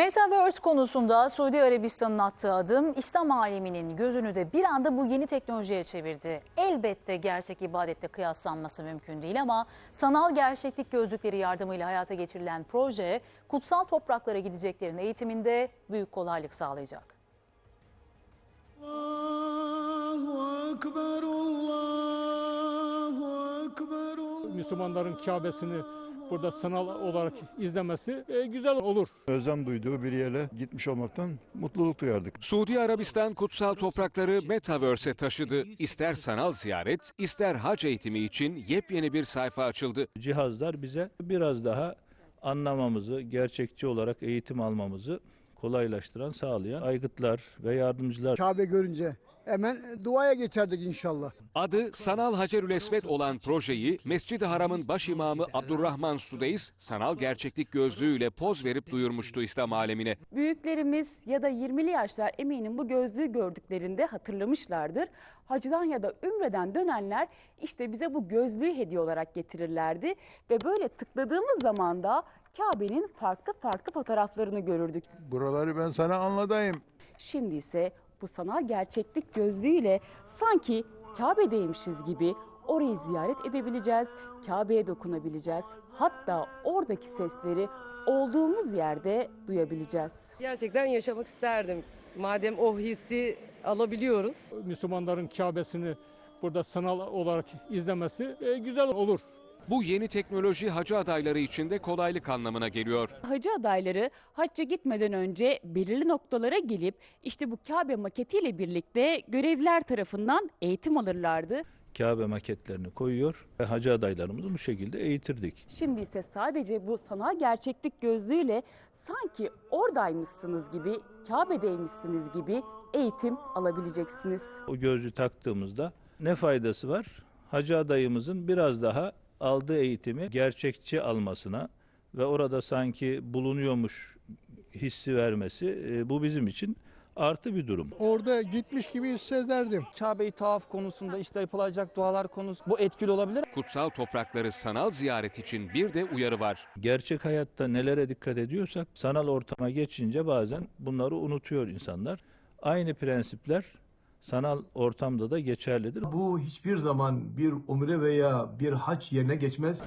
Metaverse konusunda Suudi Arabistan'ın attığı adım İslam aleminin gözünü de bir anda bu yeni teknolojiye çevirdi. Elbette gerçek ibadette kıyaslanması mümkün değil ama sanal gerçeklik gözlükleri yardımıyla hayata geçirilen proje kutsal topraklara gideceklerin eğitiminde büyük kolaylık sağlayacak. Allahu Ekber, Allahu Ekber. Müslümanların Kabe'sini burada sanal olarak izlemesi e, güzel olur. özlem duyduğu bir yere gitmiş olmaktan mutluluk duyardık. Suudi Arabistan kutsal toprakları Metaverse'e taşıdı. İster sanal ziyaret, ister hac eğitimi için yepyeni bir sayfa açıldı. cihazlar bize biraz daha anlamamızı, gerçekçi olarak eğitim almamızı kolaylaştıran, sağlayan aygıtlar ve yardımcılar Kabe görünce hemen duaya geçerdik inşallah. Adı Sanal Hacerül Esved olan projeyi Mescid-i Haram'ın baş imamı Abdurrahman Sudeys sanal gerçeklik gözlüğüyle poz verip duyurmuştu İslam alemine. Büyüklerimiz ya da 20'li yaşlar eminim bu gözlüğü gördüklerinde hatırlamışlardır. Hacıdan ya da ümreden dönenler işte bize bu gözlüğü hediye olarak getirirlerdi. Ve böyle tıkladığımız zaman da Kabe'nin farklı farklı fotoğraflarını görürdük. Buraları ben sana anlatayım. Şimdi ise bu sanal gerçeklik gözlüğüyle sanki Kabe'deymişiz gibi orayı ziyaret edebileceğiz, Kabe'ye dokunabileceğiz. Hatta oradaki sesleri olduğumuz yerde duyabileceğiz. Gerçekten yaşamak isterdim. Madem o hissi alabiliyoruz. Müslümanların Kabe'sini burada sanal olarak izlemesi e, güzel olur. Bu yeni teknoloji hacı adayları için de kolaylık anlamına geliyor. Hacı adayları hacca gitmeden önce belirli noktalara gelip işte bu Kabe maketiyle birlikte görevliler tarafından eğitim alırlardı. Kabe maketlerini koyuyor ve hacı adaylarımızı bu şekilde eğitirdik. Şimdi ise sadece bu sanal gerçeklik gözlüğüyle sanki oradaymışsınız gibi, Kabe'deymişsiniz gibi eğitim alabileceksiniz. O gözlüğü taktığımızda ne faydası var? Hacı adayımızın biraz daha aldığı eğitimi gerçekçi almasına ve orada sanki bulunuyormuş hissi vermesi e, bu bizim için artı bir durum. Orada gitmiş gibi hissederdim. Kabe-i tavaf konusunda işte yapılacak dualar konusu bu etkili olabilir. Kutsal toprakları sanal ziyaret için bir de uyarı var. Gerçek hayatta nelere dikkat ediyorsak sanal ortama geçince bazen bunları unutuyor insanlar. Aynı prensipler sanal ortamda da geçerlidir. Bu hiçbir zaman bir umre veya bir haç yerine geçmez.